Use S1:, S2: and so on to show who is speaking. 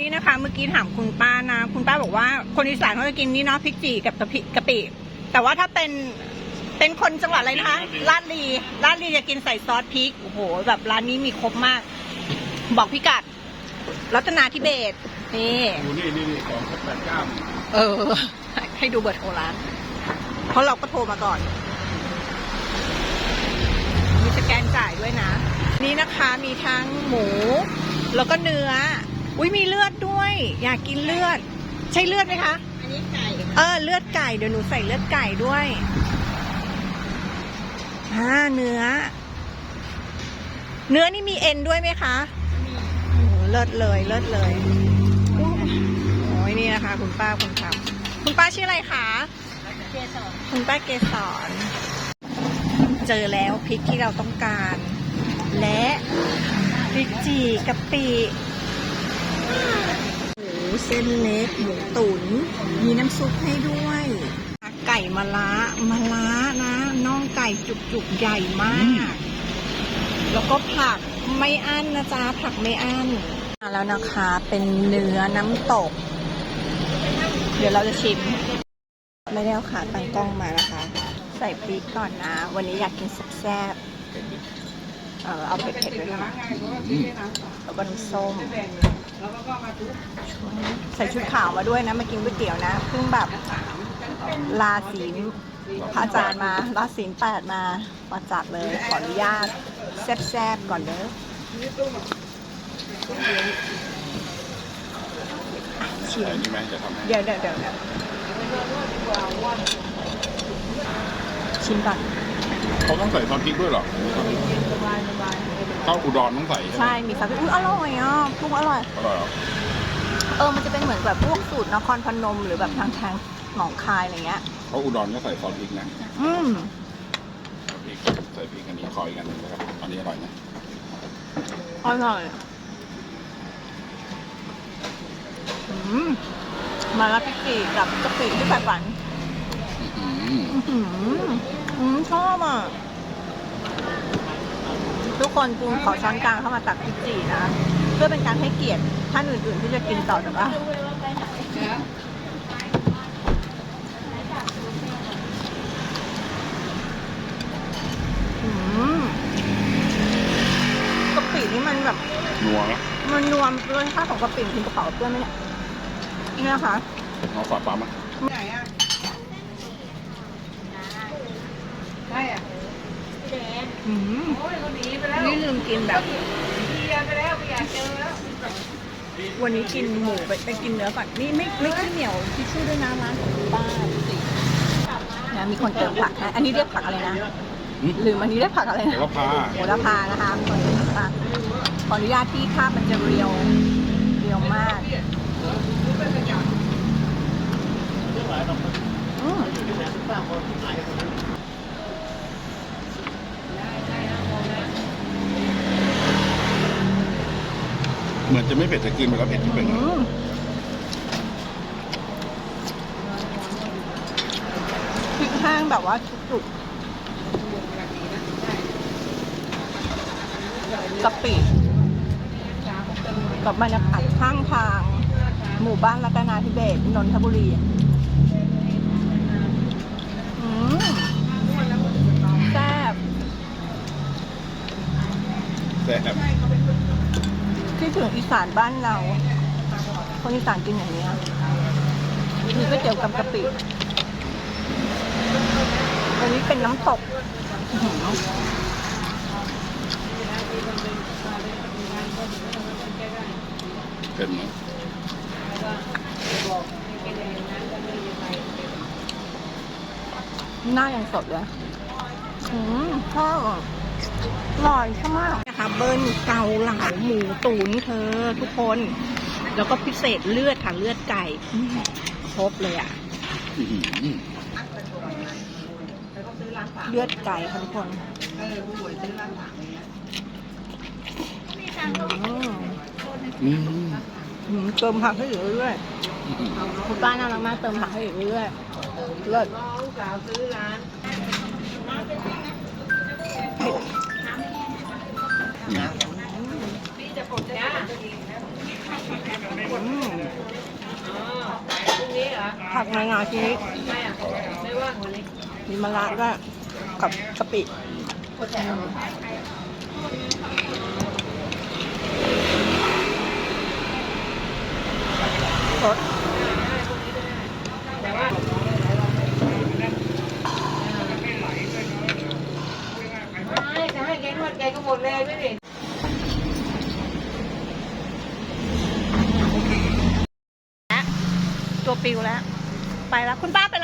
S1: นี่นะคะเมื่อกี้ถามคุณป้านะ คุณป้าบอกว่า คนอีสานเขาจะกินนี่เนาะพริกจีกับกะปิกะปิ แต่ว่าถ้าเป็นเป็นคนจังหวัดอะไรนะคะลาดลีลาดลีจะกินใส่ซอสพริกโอ้โห แบบร้านนี้มีครบมาก บอกพิกัด รัตนาธิเบศรนี่
S2: ดูนี่นี่นี่สองแปดเก้า
S1: เออ ให้ดูเบอร์โทรร้าน เพราะเราก็โทรมาก่อน มีสแกนจ่ายด้วยนะ นี่นะคะมีทั้งหมู แล้วก็เนื้อ อุ้ยมีเลือดด้วย อยากกินเลือด ใช่เลือดไหมคะ
S3: อันนี้ไก่
S1: เออเลือดไก่เดี๋ยวหนูใส่เลือดไก่ด้วยอ่าเนื้อ เนื้อนี่มีเอ็นด้วยไหมคะโอ้โหเลิศเลยเลิศเลยโอ้ยนี่นะคะ คุณป้าคุณทำคุณป้าชื่ออะไรคะ
S3: เกสร
S1: คุณป้าเกสรเจอแล้วพริกที่เราต้องการ และพริกจีกะปิ หมูเส้นเล็กหมูตุ๋นมีน้ำซุปให้ด้วย ไก่มะระมะระนะน่องไก่จุกๆใหญ่มาก แล้วก็ผักไม่อั้นนะจ๊ะผักไม่อั้นมาแล้วนะคะเป็นเนื้อน้ำตก เดี๋ยวเราจะชิม ไม่ได้เอาขาตั้งกล้องมานะคะ ใส่พริกก่อนนะ วันนี้อยากกินแซ่บๆเออเอาเผ็ดๆด้วยนะแล้วก็น้ำส้ม ใส่ชุดขาวมาด้วยนะมากินก๋วยเตี๋ยวนะเพิ่งแบบลาศีลพระอาจารย์มาลาศีลแปดมามาจัดเลยขออนุญาตแซ่บๆก่อนเด้ออะชิม
S2: ใช่ไหมจะทำให้
S1: เดี๋ยวเดี๋ยวเดี๋ยวเดี๋ยวชิมก่อน
S2: เขาต้องใส่ซอสพริกด้วยเหรอ ข้าวอุดรต้องใส่ใช่ไหม
S1: ใช่มีซอสพริกอุ้ยอร่อยอะปรุงอร่อย
S2: อร่อยเหรอ
S1: เออ มันจะเป็นเหมือนแบบพวกสูตรนครพนมหรือแบบทางทางหนองคายอะไรเงี้ย
S2: เขาอุดรก็ใส่ซอสพริกนะ
S1: อืม
S2: ซอสพริกใส่พริกอันนี้ขออีกอันหนึงนะครับอันนี้อร่อยนะ
S1: อร่อยอืมมาแล้วพริกจีกับกะปิที่ใส่ฝัน
S2: อืม
S1: อือหืออืมชอบอะ ทุกคนปรุงขอช้อนกลางเข้ามาตักพริกจีนะ เพื่อเป็นการให้เกียรติท่านอื่นๆที่จะกินต่อจากว่าอืมกะปินี่มันแบบ
S2: นัวนะ
S1: มันนวมรสชาติของกะปิกินกระเป๋าเพื่อนไหมเนี่ยนี่นะคะ
S2: เอาฝาดปั๊มอะ
S3: ไหนอะใช่อะแดง
S1: อืม
S3: โอ้ยเขาหนีไปแล้ว
S1: นี่ลืมกินแบบ
S3: เบียร์ไปแล้วไม่อยากเจอแล้ว
S1: วันนี้กินหมูไปไปกินเนื้อก่อนนี่ไม่ไม่ขี้เหนียวทิชชู่ด้วยนะร้านของคุณป้าดูสินะมีคนเติมผักนะอันนี้เรียกผักอะไรนะ
S2: อืม
S1: หรืออันนี้เรียกผักอะไร
S2: แต่
S1: นะ
S2: ว่าพา
S1: โหระพานะคะคนเติมผักขออนุญาตที่ภาพมันจะเรียวเรียวมากอืม
S2: เหมือนจะไม่เผ็ดแต่กินไปแล้วเผ็ดที่เป็น
S1: อืมพริกแห้งแบบว่าจุกๆกะปิกับบรรยากาศข้างทาง หมู่บ้านรัตนาธิเบศรนนทบุรีอืม คิดถึงอีสานบ้านเรา คนอีสานกินอย่างเนี้ยมีก๋วยเตี๋ยวกับกะปิอันนี้เป็นน้ำตกอื้อหือ
S2: เผ็ดไหม
S1: หน้ายังสดเลยอืมชอบ อร่อยมากนะคะเบิ้ลเกาเหลาหมูตุ๋นเธอทุกคน แล้วก็พิเศษเลือดค่ะเลือดไก่ครบเลยอะเลือดไก่ค่ะทุกคนอืมเติมผักให้อยู่เรื่อยคุณป้าน่ารักมากเติมผักให้อยู่เรื่อยเลิศ
S3: สาวซื้อร้าน
S1: ผักงาๆทีนี้
S3: ไม่อะไม่ว่างวันนี้
S1: มีมะระด้วยกับกะปิสด
S3: แต่ว่าไม่จะให้แกนวดแกก็หมดเลยไม่ดิ
S1: ฟิลแล้ว ไปแล้วคุณป้าไปแล้ว